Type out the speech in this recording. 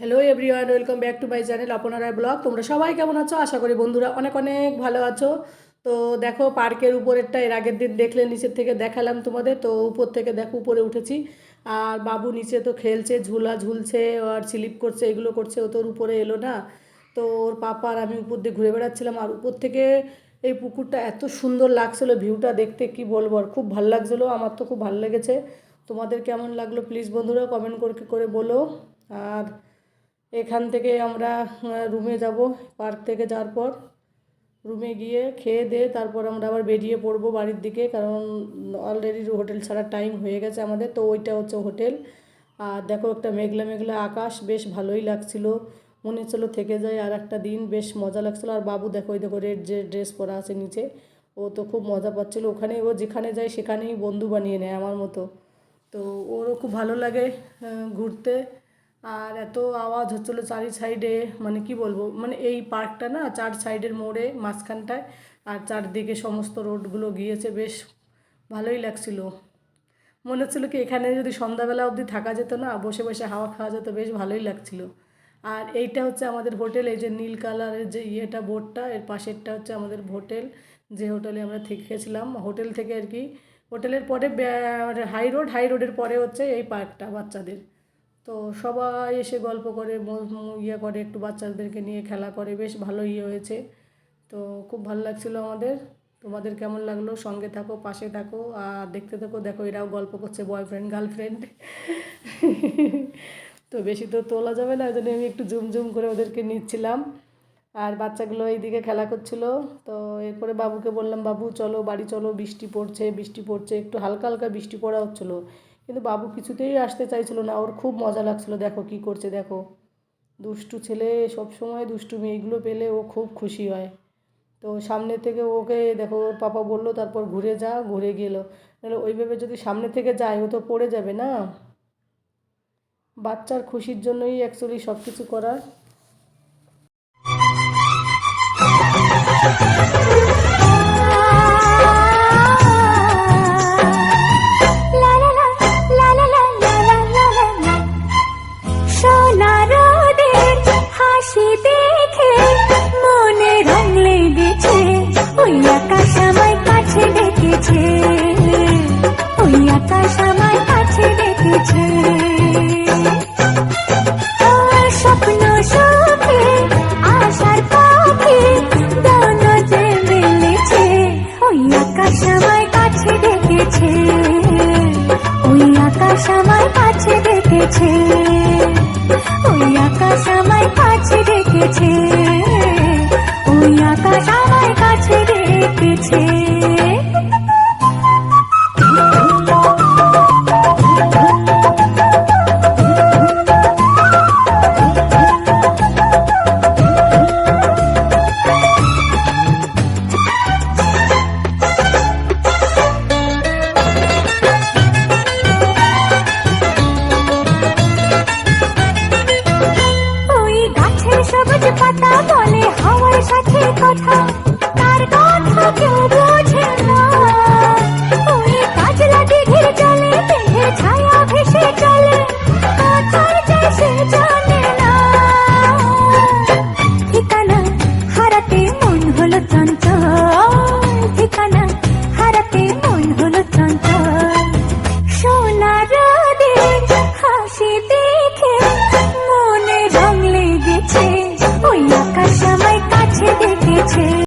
Hello everyone welcome back to my channel আপনারা blog তোমরা সবাই কেমন আছো? আশা করি বন্ধুরা অনেক অনেক ভালো আছো। তো দেখো, পার্কের উপরেরটা, এর আগের দিন দেখলে নিচের থেকে দেখালাম তোমাদের। তো উপর থেকে দেখো, উপরে উঠেছি। আর বাবু নিচে তো খেলছে, ঝুলা ঝুলছে, আর স্লিপ করছে, এগুলো করছে, ও তোর উপরে এলো না। তো ওর পাপা আর আমি উপর দিয়ে ঘুরে বেড়াচ্ছিলাম। আর উপর থেকে এই পুকুরটা এত সুন্দর লাগছিল, ভিউটা দেখতে কি বলব? আর খুব ভালো লাগছিল, আমার তো খুব ভালো লেগেছে। তোমাদের কেমন লাগল? প্লিজ বন্ধুরা কমেন্ট করে বলো। আর এখান থেকে আমরা রুমে যাব, পার্ক থেকে যাওয়ার পর। রুমে গিয়ে খেয়ে দিয়ে তারপর আমরা আবার বেরিয়ে পড়ব বাড়ির দিকে, কারণ অলরেডি হোটেল ছাড়ার টাইম হয়ে গেছে আমাদের, তো ওইটা হচ্ছে হোটেল। আর দেখো একটা মেঘলা মেঘলা আকাশ, বেশ ভালোই লাগছিল। মনে হচ্ছিল থেকে যায় আর একটা দিন, বেশ মজা লাগছিল। আর বাবু দেখো ওই দেখো রেড যে ড্রেস পরা আছে নিচে, ও তো খুব মজা পাচ্ছিলো। ওখানে ও যেখানে যায় সেখানেই বন্ধু বানিয়ে নেয় আমার মতো। তো ওরও খুব ভালো লাগে ঘুরতে। আর এত আওয়াজ হচ্ছিল চারি সাইডে মানে কি বলব মানে এই পার্কটা না চার সাইডের মোড়ে মাঝখানটায়, আর চারদিকে সমস্ত রোডগুলো গিয়েছে, বেশ ভালোই লাগছিল। মনে হচ্ছিল কি এখানে যদি সন্ধ্যাবেলা অবধি থাকা যেত না, বসে বসে হাওয়া খাওয়া যেত, বেশ ভালোই লাগছিল। আর এইটা হচ্ছে আমাদের হোটেল, এই যে নীল কালারের যে ইয়েটা বোর্ডটা, এর পাশেরটা হচ্ছে আমাদের হোটেল, যে হোটেলে আমরা থেকেছিলাম। হোটেল থেকে আর কি, হোটেলের পরে হাই রোড, হাই রোডের পরে হচ্ছে এই পার্কটা বাচ্চাদের। তো সবাই এসে গল্প করে ইয়ে করে, একটু বাচ্চাদেরকে নিয়ে খেলা করে, বেশ ভালো ইয়ে হয়েছে। তো খুব ভালো লাগছিল আমাদের। তোমাদের কেমন লাগল? সঙ্গে থাকো, পাশে থাকো, আর দেখতে থাকো। দেখো, এরাও গল্প করছে বয়ফ্রেন্ড গার্লফ্রেন্ড তো বেশি তো তোলা যাবে না ওই জন্য আমি একটু জুম জুম করে ওদেরকে নিচ্ছিলাম। আর বাচ্চাগুলো এইদিকে খেলা করছিল। তো এরপরে বাবুকে বললাম, বাবু, চলো, বাড়ি চলো, বৃষ্টি পড়ছে বৃষ্টি পড়ছে। একটু হালকা হালকা বৃষ্টি পড়া হচ্ছিল। কিন্তু বাবু কিছুতেই আসতে চাইছিল না। ওর খুব মজা লাগছিল। দেখো কি করছে, দেখো। দুষ্টু ছেলে সবসময় দুষ্টুমি এইগুলো পেলে ও খুব খুশি হয়। তো সামনে থেকে ওকে দেখো, ওর পাপা বলল, তারপর ঘুরে যা, ঘুরে গেল। নাহলে ওইভাবে যদি সামনে থেকে যায়, ও তো পড়ে যাবে না? বাচ্চার খুশির জন্যই অ্যাকচুয়ালি সব কিছু করা আকাশ আমায় কাছে ডেকেছে ওই আকাশ আমায় কাছে ডেকেছে ওই আকাশ আমায় কাছে ডেকেছে 飘过。